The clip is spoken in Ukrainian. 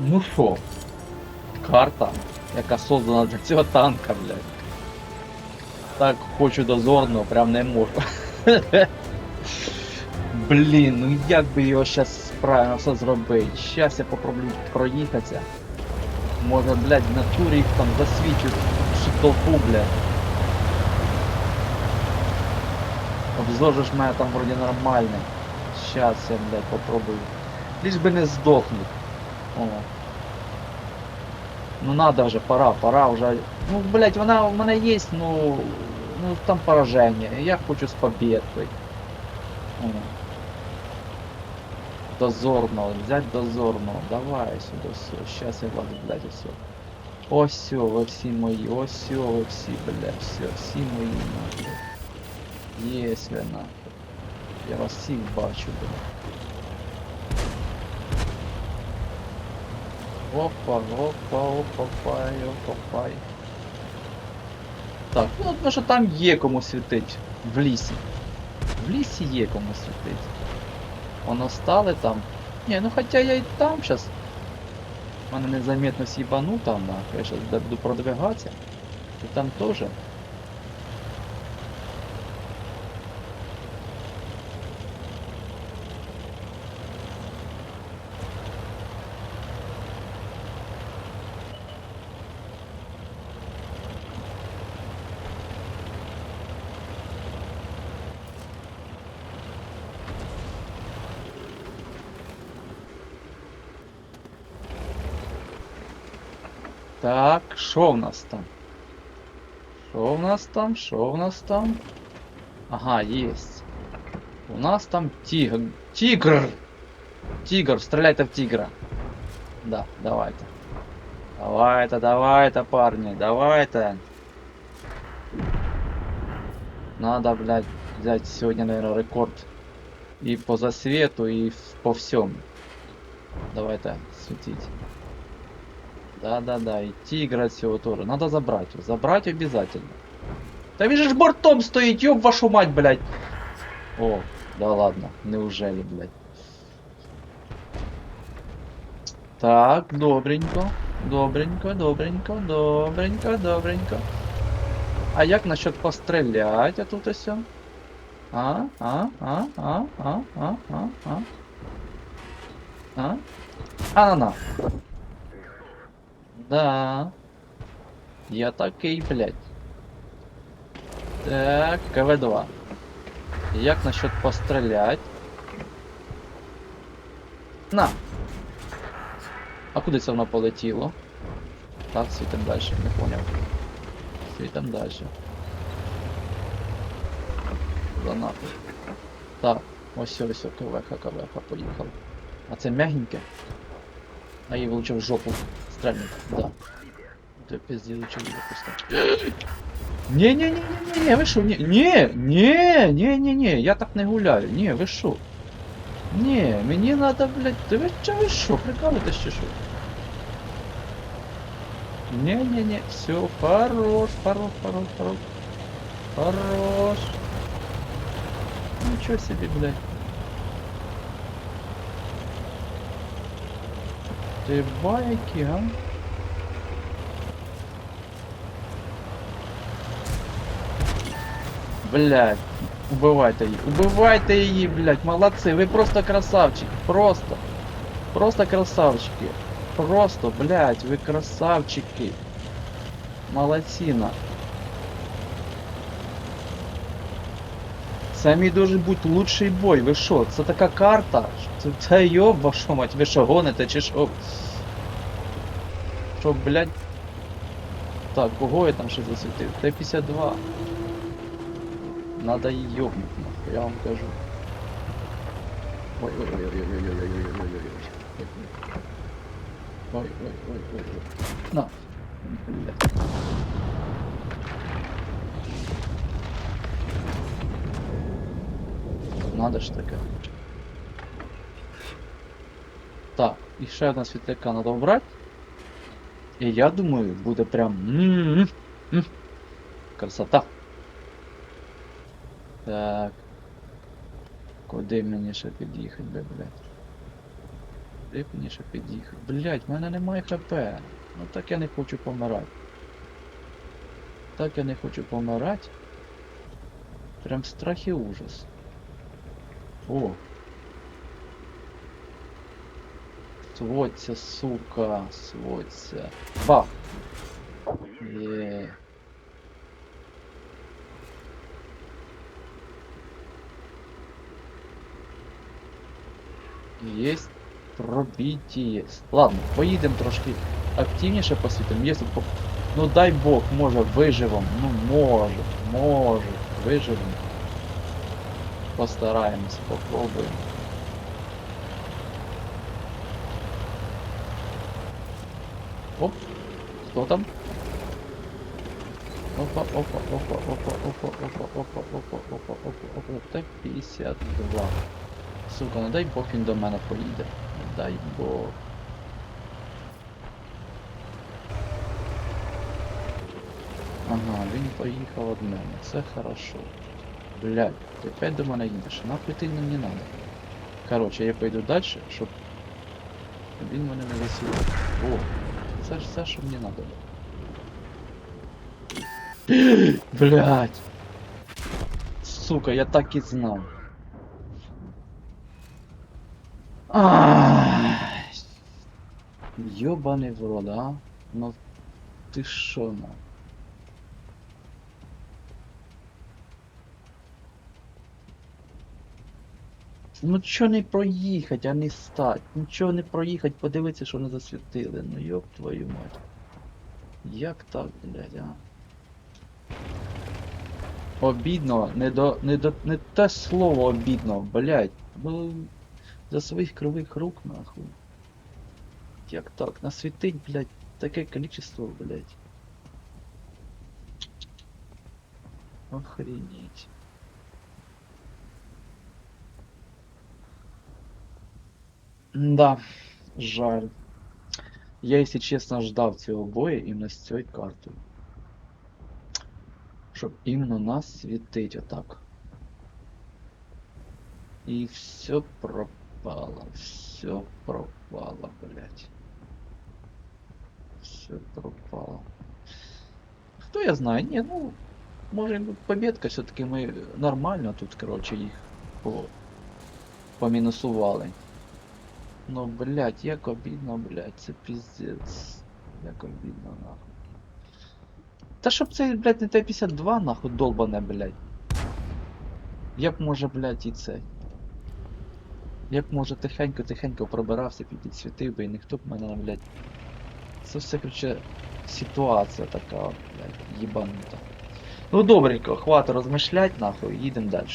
Ну що? Карта, яка создана для цього танка, блядь. Так хочу дозорно, прям не можу. Блін, ну як би його щас правильно все зробити? Щас я попробую проїхатися. Може, блядь, в натурі їх там засвічу толпу, блядь. Обзор же ж мене там вроді нормальний. Щас я, блядь, попробую. Лишь би не здохнуть. О. Ну надо вже, пора, пора вже. Ну, блядь, вона в мене є, ну. Ну там пораження. Я хочу з победкою. О. Дозорного, взять дозорного. Давай сюди все. Щас я вас, блядь, все. Ось все, ви всі мої, ось все, ви всі, блядь, все, всі мої нахуй. Єсть ви нахуй. Я вас всіх бачу, блядь. Опа, опа, опа, пай, опа, пай. Так, ну тому що там є кому світить. В лісі. В лісі є кому світить. Воно стали там. Ні, ну хоча я і там щас. Мене незаметно сібану там, нахуй. Я зараз буду продвигатися. І там теж. Так, що в нас там? Що в нас там? Що в нас там? Ага, есть. У нас там тигр. Тигр! Тигр, стреляйте в тигра. Да, давайте. Давайте, давайте, парни, давайте. Надо, блядь, взять сегодня, наверное, рекорд. И по засвету, и по всем. Давайте светить. Да-да-да, и тигра всего тоже. Надо забрать. его. Забрать обязательно. Да ж бортом стоїть, ёб вашу мать, блядь. О, да ладно, неужели, блядь. Так, добренько. Добренько, добренько, добренько, добренько. А як насчет пострелять, а тут ось? А, а, а, а, а, а, а, а. А? А, на, на. Да. Я такий, блядь. Так, КВ-2. Як насчет пострелять? На! А куди це воно полетіло? Так, світим далі, не поняв. Світим далі. За нахуй. Так, ось ось КВХ, КВХ, поїхав. А це мягеньке? А її лучше в жопу Стрельник, да. Ты пиздец, зачем я пускаю? Не-не-не-не-не, ви шо, не, не, не, не, ні, я так не гуляю, не, ви шо? Ні, мені надо, блядь, ты ви що, ви шо, прикалуєтесь чи шо? Не-не-не, все, хорош, хорош, хорош, хорош. Хорош. Ничего себе, блядь. Ти байки, а? Блядь, убивайте її, убивайте її, блядь, молодці, ви просто красавчики, просто, просто красавчики, просто, блядь, ви красавчики, молодціна. Це мій дуже бути лучший бой, ви що, це така карта? Це, це йоб вашу мать, ви що гоните чи що? Що, блядь? Так, кого я там ще засвітив? Т-52. Надо її ёбнуть, нахуй, я вам кажу. Ой, ой, ой, ой, ой, ой, ой, ой, ой, ой, ой, ой. Ой, ой, ой, ой, ой. На. Блядь. Надо ж таке. Так, і ще одна світляка надо вбрати. І я думаю, буде прям. м-м-м, м. Красота. Так. Куди мені ще під'їхати, блядь? Як мені ще під'їхати? Блять, в мене немає хп. Ну так я не хочу помирати. Так я не хочу помирати. Прям страх і ужас. О. Сводься, сука, сводься. Бах! Є. Есть пробитие. Ладно, поїдемо трошки активніше посвітимо. Якщо по... Ну дай Бог, може виживемо. Ну може, може, виживемо. Постараємось, попробуємо. Оп, хто там? Опа, опа, опа, опа, опа, опа, опа, опа, опа, опа, опа, так 52. Сука, не дай Бог він до мене поїде. Дай Бог. Ага, він поїхав від мене. Це хорошо. Блядь, ты опять до меня едешь? Нахуй ты нам не надо. Короче, я пойду дальше, чтоб... Блин, меня навесил. О, Саш, Саша, мне надо. Блядь. Сука, я так и знал. Ёбаный в рот, а? Ну ты шо нахуй? Ну чо не проїхать, а не стать? Ну чо не проїхать, подивитися, що не засвітили. Ну йоп твою мать. Як так, блядь, а? Обідно, не до. не до. не те слово обідно, блядь. Ну. За своїх кривих рук, нахуй. Як так? Насвітить, блядь, таке количество, блядь. Охренеть. Да, жаль. Я, если честно, ждав цього бою іменно з цією картою. Щоб іменно нас світить отак. И все пропало, все пропало, блядь. Все пропало. Хто я знаю? Ні, ну, може победка все-таки ми нормально тут, короче, їх по... помінусували. Ну, блядь, як обідно, блядь, це піздець. Як обідно, нахуй. Та щоб це, блядь, не Т-52, нахуй, долбане, блядь. Як може, блядь, і це? Як може тихенько-тихенько пробирався, підсвітив би і ніхто б мене, блядь. Це все, короче, ситуація така, блядь, їбанута. Ну добренько, хватить розмишлять, нахуй, їдемо далі.